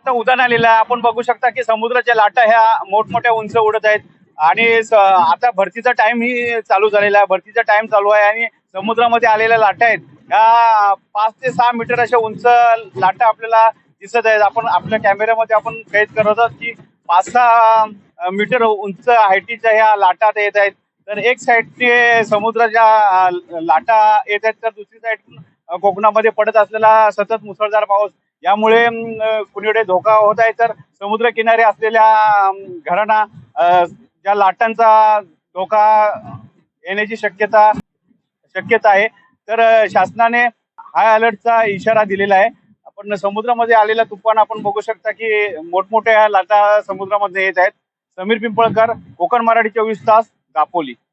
आता उदाहरण आलेलं आहे. आपण बघू शकता की समुद्राच्या लाटा ह्या मोठमोठ्या उंच उडत आहेत. आणि स- आता भरतीचा टाइम ही चालू झालेला आहे. भरतीचा टाइम चालू आहे आणि समुद्रामध्ये आलेल्या लाटा आहेत. ह्या पाच ते सहा मीटर अशा उंच लाटा आपल्याला दिसत आहेत. आपण आपल्या कॅमेऱ्यामध्ये आपण कैद करत आहोत की पाच सहा मीटर उंच हायटीच्या ह्या लाटा येत आहेत. तर एक साईडचे समुद्राच्या लाटा येत आहेत तर दुसरी साईड कोकणामध्ये पडत असलेला सतत मुसळधार पाऊस. यामुळे कुणीकडे धोका होत आहे तर समुद्र किनारे असलेल्या घरांना ज्या लाटांचा धोका येण्याची शक्यता शक्यता आहे. तर शासनाने हाय अलर्टचा इशारा दिलेला आहे. आपण समुद्रामध्ये आलेला तुफान आपण बघू शकता की मोठमोठ्या लाटा समुद्रामध्ये येत आहेत. समीर पिंपळकर कोकण मराठी चोवीस तास. da política.